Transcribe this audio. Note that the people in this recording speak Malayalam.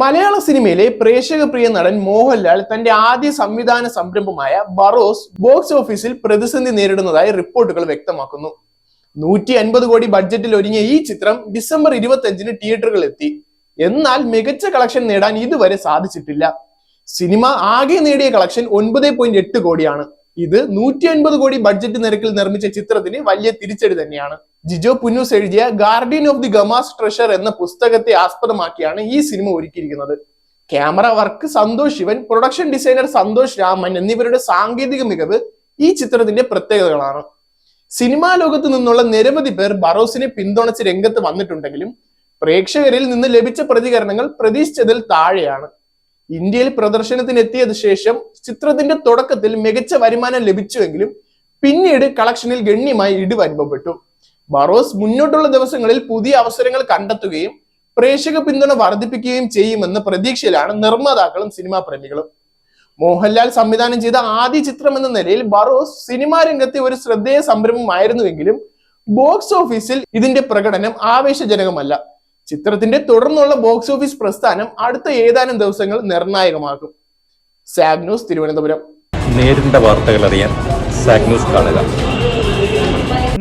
മലയാള സിനിമയിലെ പ്രേക്ഷക പ്രിയ നടൻ മോഹൻലാൽ തന്റെ ആദ്യ സംവിധാന സംരംഭമായ ബറോസ് ബോക്സ് ഓഫീസിൽ പ്രതിസന്ധി നേരിടുന്നതായി റിപ്പോർട്ടുകൾ വ്യക്തമാക്കുന്നു. നൂറ്റി അൻപത് കോടി ബഡ്ജറ്റിൽ ഒരുങ്ങിയ ഈ ചിത്രം ഡിസംബർ ഇരുപത്തി അഞ്ചിന് തിയേറ്ററുകളിൽ എത്തി. എന്നാൽ മികച്ച കളക്ഷൻ നേടാൻ ഇതുവരെ സാധിച്ചിട്ടില്ല. സിനിമ ആകെ നേടിയ കളക്ഷൻ ഒൻപത് പോയിന്റ് എട്ട് കോടിയാണ്. ഇത് നൂറ്റി അൻപത് കോടി ബഡ്ജറ്റ് നിരക്കിൽ നിർമ്മിച്ച ചിത്രത്തിന് വലിയ തിരിച്ചടി തന്നെയാണ്. ജിജോ പുന്നൂസ് എഴുതിയ guardian of the Gama's treasure എന്ന പുസ്തകത്തെ ആസ്പദമാക്കിയാണ് ഈ സിനിമ ഒരുക്കിയിരിക്കുന്നത്. Camera work Santosh Sivan production designer Santhosh Raman എന്നിവരുടെ സാങ്കേതിക മികവ് ഈ ചിത്രത്തിന്റെ പ്രത്യേകതകളാണ്. സിനിമാ ലോകത്ത് നിന്നുള്ള നിരവധി പേർ ബറോസിനെ പിന്തുണച്ച് രംഗത്ത് വന്നിട്ടുണ്ടെങ്കിലും പ്രേക്ഷകരിൽ നിന്ന് ലഭിച്ച പ്രതികരണങ്ങൾ പ്രതീക്ഷിച്ചതിൽ താഴെയാണ്. ഇന്ത്യയിൽ പ്രദർശനത്തിന് എത്തിയത് ശേഷം ചിത്രത്തിന്റെ തുടക്കത്തിൽ മികച്ച വരുമാനം ലഭിച്ചുവെങ്കിലും പിന്നീട് കളക്ഷനിൽ ഗണ്യമായി ഇടിവ് അനുഭവപ്പെട്ടു. ബറോസ് മുന്നോട്ടുള്ള ദിവസങ്ങളിൽ പുതിയ അവസരങ്ങൾ കണ്ടെത്തുകയും പ്രേക്ഷക പിന്തുണ വർദ്ധിപ്പിക്കുകയും ചെയ്യുമെന്ന പ്രതീക്ഷയിലാണ് നിർമ്മാതാക്കളും സിനിമാ പ്രേമികളും. മോഹൻലാൽ സംവിധാനം ചെയ്ത ആദ്യ ചിത്രം എന്ന നിലയിൽ ബറോസ് സിനിമാ രംഗത്തെ ഒരു ശ്രദ്ധേയ സംരംഭമായിരുന്നുവെങ്കിലും ബോക്സ് ഓഫീസിൽ ഇതിന്റെ പ്രകടനം ആവേശജനകമല്ല. ചിത്രത്തിന്റെ തുടർന്നുള്ള ബോക്സ് ഓഫീസ് പ്രസ്ഥാനം അടുത്ത ഏതാനും ദിവസങ്ങൾ നിർണായകമാകും. സാഗ്നൂസ് തിരുവനന്തപുരം. നേരിന്റെ വാർത്തകൾ അറിയാൻ സാക് കാണുക.